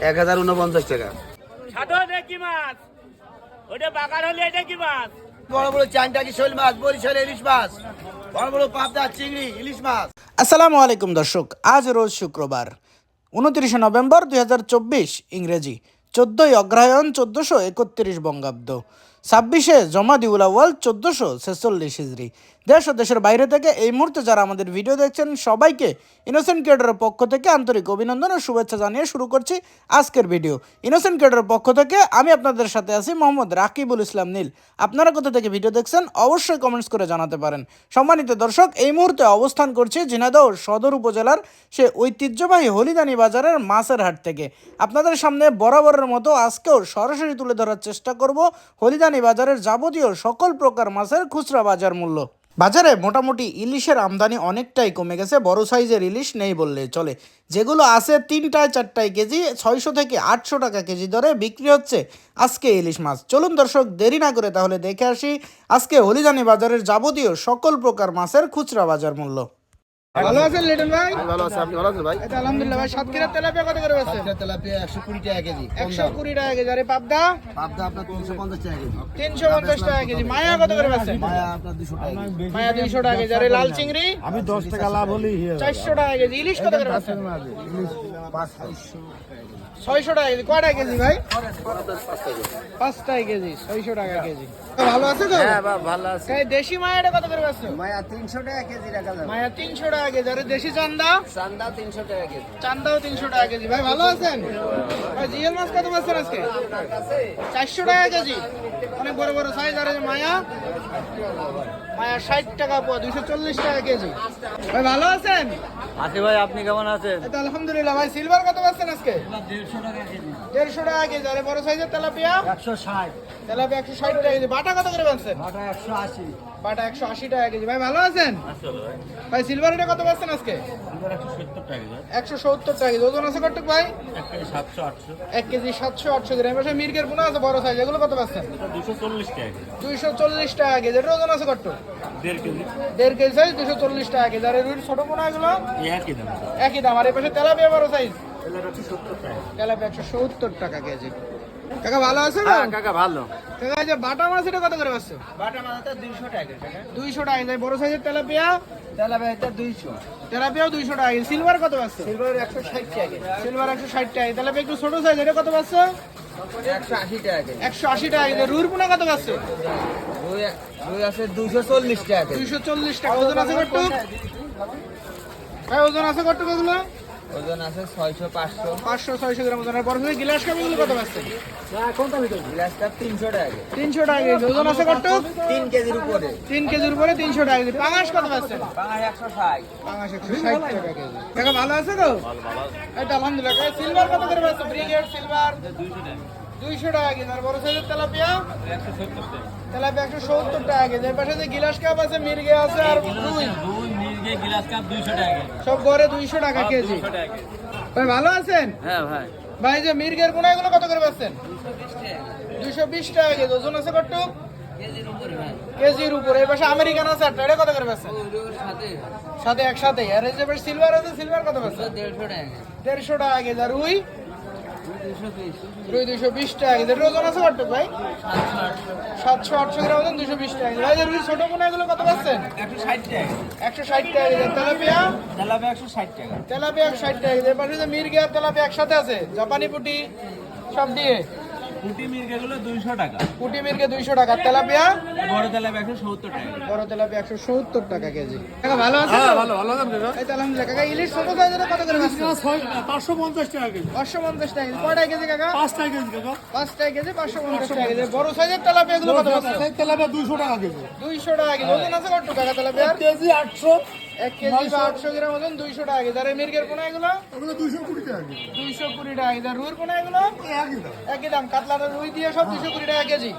এক হাজার উনপঞ্চাশ টাকা। ছাটো দেখি মাছ। ওটা বাগার হলে এটা কি মাছ? বড় বড় চানটাকি শৈল মাছ বরিশাল ইলিশ মাছ বড় বড় পাবদা চিংড়ি ইলিশ মাছ। আসসালামু আলাইকুম দর্শক আজ রোজ শুক্রবার উনত্রিশে নভেম্বর দুই হাজার চব্বিশ ইংরেজি চোদ্দোই অগ্রহায়ণ চোদ্দোশো একত্রিশ বঙ্গাব্দ ছাব্বিশে জমাদিউল আউয়াল চোদ্দোশো ছেচল্লিশ হিজড়ি দেশ ও দেশের বাইরে থেকে এই মুহূর্তে যারা আমাদের ভিডিও দেখছেন, সবাইকে ইনোসেন্ট ক্রিয়েটরের পক্ষ থেকে আন্তরিক অভিনন্দন ও শুভেচ্ছা জানিয়ে শুরু করছি আজকের ভিডিও ইনোসেন্ট ক্রিয়েটরের পক্ষ থেকে আমি আপনাদের সাথে আছি মোহাম্মদ রাকিবুল ইসলাম নীল। আপনারা কোথা থেকে ভিডিও দেখছেন, অবশ্যই কমেন্টস করে জানাতে পারেন। সম্মানিত দর্শক, এই মুহূর্তে অবস্থান করছি ঝিনাইদহ সদর উপজেলার সে ঐতিহ্যবাহী হলিদানি বাজারের মাছের হাট থেকে। আপনাদের সামনে বরাবরের মতো আজকেও সরাসরি তুলে ধরার চেষ্টা করব হলিদানি বাজারের যাবতীয় সকল প্রকার মাছের খুচরা বাজার মূল্য। বাজারে মোটামুটি ইলিশের আমদানি অনেকটাই কমে গেছে, বড় সাইজের ইলিশ নেই বললে চলে। যেগুলো আছে তিনটায় চারটায় কেজি, ছয়শো থেকে আটশো টাকা কেজি দরে বিক্রি হচ্ছে আজকে ইলিশ মাছ। চলুন দর্শক, দেরি না করে তাহলে দেখে আসি আজকে হলিদানি বাজারের যাবতীয় সকল প্রকার মাছের খুচরা বাজার মূল্য। ভালো আছেন লিটন ভাই? ভালো আছে। আপনি ভালো আছেন ভাই? এটা আলহামদুলিল্লাহ ভাই সাতক্ষীরা তেলাপিয়া কত করে আছে তেলাপিয়া একশো কুড়ি টাকা কেজি একশো কুড়ি টাকা কেজি। আরে পাবদা? পাবদা আপনার তিনশো পঞ্চাশ টাকা কেজি। তিনশো পঞ্চাশ টাকা কেজি। মায়া কত করে আছে মায়া আপনার 200 টাকা কেজি। মায়া দুইশো টাকা কেজি। আরে লাল চিংড়ি? আমি দশ টাকা লাভ হলি চারশো টাকা কেজি। ইলিশ কত করে আছে ছয়শো টাকা কেজি। কয়টা কেজি ভাই? পাঁচটাই কেজি ছয়শো টাকা কেজি। ভালো আছে তো? হ্যাঁ ভালো আছে। দেশি মায়াটা কত করে আছে মায়া তিনশো টাকা কেজি রাখা যাবে। মায়া তিনশো টাকা কেজি। আরে দেশি চান্দা? চান্দা তিনশো টাকা কেজি। চান্দাও তিনশো টাকা কেজি। ভাই ভালো আছেন? ভাই জিএল মাছ কত আজকে? টাকা কেজি। অনেক বড় বড় সাইজ আর মায়া। মায়া ষাট টাকা পোয়া দুইশো চল্লিশ টাকা কেজি। ভাই ভালো আছেন? আছি ভাই আপনি কেমন আছেন? আলহামদুলিল্লাহ ভাই সিলভার কত পাচ্ছেন আজকে? দেড়শো টাকা কেজি। আরে বড় সাইজের তেলাপিয়া? একশো ষাট। তেলাপিয়া একশো ষাট টাকা কেজি। বাটা কত করে পাচ্ছেন বাটা একশো আশি। বাটা একশো আশি টাকা কেজি। ভাই ভালো আছেন? ভাই। সিলভার এটা কত পাচ্ছেন আজকে? একশো সত্তর টাকা কেজি ওজন আছে কটুক ভাই? সাতশো আটশো। এক কেজি সাতশো আটশো গ্রাম। পাশে মির্গের পোনা আছে বড় সাইজ এগুলো কত পাচ্ছেন? দুশো চল্লিশ টাকা দুইশো চল্লিশ টাকা কেজি। এটার ওজন আছে কত দেড় কেজি। সাইজ দুশো চল্লিশ টাকা কেজি। আর এই রুটির ছোট পোনা এগুলো একই দাম। আর এই পাশে তেলাপিয়া বড় সাইজ একশো তেলাপিয়া একশো সত্তর টাকা কেজি। কাকা ভালো আছে না? হ্যাঁ, কাকা ভালো। কাকা যে বাটা মাছ এটা কত করে পাচ্ছ? বাটা মাছটা দুইশো টাকা টাকা দুইশো টাকা কেজি। বড় সাইজের তেলাপিয়া? তেলাপিয়াও টাকা সিলভার কত পাচ্ছ? সিলভার টাকা সিলভার টাকা তেলাপিয়া একটু ছোট সাইজ এটা কত পাচ্ছ? টাকা টাকা রুর পোনা কত পাচ্ছ? আছে দুইশো চল্লিশ টাকা দুইশো চল্লিশ টাকা। ওজন আছে কত? ভাই ওজন আছে কত ওজন আছে ছয়শো পাঁচশো। পাঁচশো ছয়শো গ্রাম ওজন। বড় গিলাস কত গ্লাসটা তিনশো টাকা তিনশো টাকা ওজন আছে কত? তিন কেজির উপরে। তিন কেজির উপরে তিনশো টাকা কেজি। পাঙাশ কত পাচ্ছেন পাঁচ একশো ষাট। পাঙাশ একশো ষাট টাকা কেজি। কাকা ভালো আছে তো? এই আলহামদুলিল্লাহ। সিলভার কত করে পাচ্ছ ব্রিগেড সিলভার দুইশো টাকা। কেজি। আর বড় সাইজের তেলাপিয়া? তেলাপিয়া একশো সত্তর টাকা কেজি। এর পাশে যে গিলাস কাপ আছে মির্গে আছে আর রুই। দুই মির্গে গ্লাস কাপ দুইশো টাকা সব গড়ে দুইশো টাকা কেজি। ভাই ভালো আছেন? হ্যাঁ ভাই। ভাই যে মির্গের পোনা এগুলো কত করে পাচ্ছেন দুইশো বিশ টাকা কেজি। ওজন আছে কত কেজির উপরে। এই পাশে আমেরিকান আছে একটা এটা কত করে পাচ্ছেন সাথে। একসাথে। আর এই যে সিলভার আছে সিলভার কত পাচ্ছেন দেড়শো টাকা কেজি। আর রুই? রুই দুইশো বিশ টাকা কেজি। ওজন আছে কত ভাই? সাতশো আটশো গ্রাম ওজন দুইশো বিশ টাকা ভাই রুই ছোট পোনা এগুলো কত পাচ্ছেন? একশো ষাট টাকা একশো ষাট টাকা কেজি। তেলাপিয়া? তেলাপিয়া একশো ষাট টাকা তেলাপিয়া একশো ষাট টাকা কেজি। এর পাশে যে মির্গে আর তেলাপিয়া একসাথে আছে? জাপানি পুটি? সব দিয়ে? পুটি মির্গে গুলো দুইশো টাকা। পুটি মির্গে দুইশো টাকা। তেলাপিয়া? বড় তেলাপিয়া একশো সত্তর টাকা। বড় তেলাপিয়া একশো সত্তর টাকা কেজি। কাকা ভালো আছে ভালো ভালো এই তো কাকা ইলিশ ছোট সাইজের কত করে পাঁচশো পঞ্চাশ টাকা কেজি। পাঁচশো পঞ্চাশ টাকা কেজি। কয়টা কেজি কাকা? পাঁচ টাকা কেজি কাকা। পাঁচ টাকা কেজি পাঁচশো পঞ্চাশ টাকা কেজি। বড় সাইজের তেলাপিয়া গুলো কত পাচ্ছেন সেই তেলাপিয়া দুইশো টাকা কেজি। দুইশো টাকা কেজি। ওজন আছে কত টাকা তেলাপিয়া কেজি আটশো। এক কেজি বা আটশো গ্রাম ওজন দুইশো টাকা কেজি। আর এই মির্গের পোনা এগুলো? দুইশো কুড়ি টাকা দুইশো কুড়ি টাকা কেজি। এগুলো? একই দাম। একই কাতলাটা রুই দিয়ে সব দুশো কুড়ি টাকা কেজি।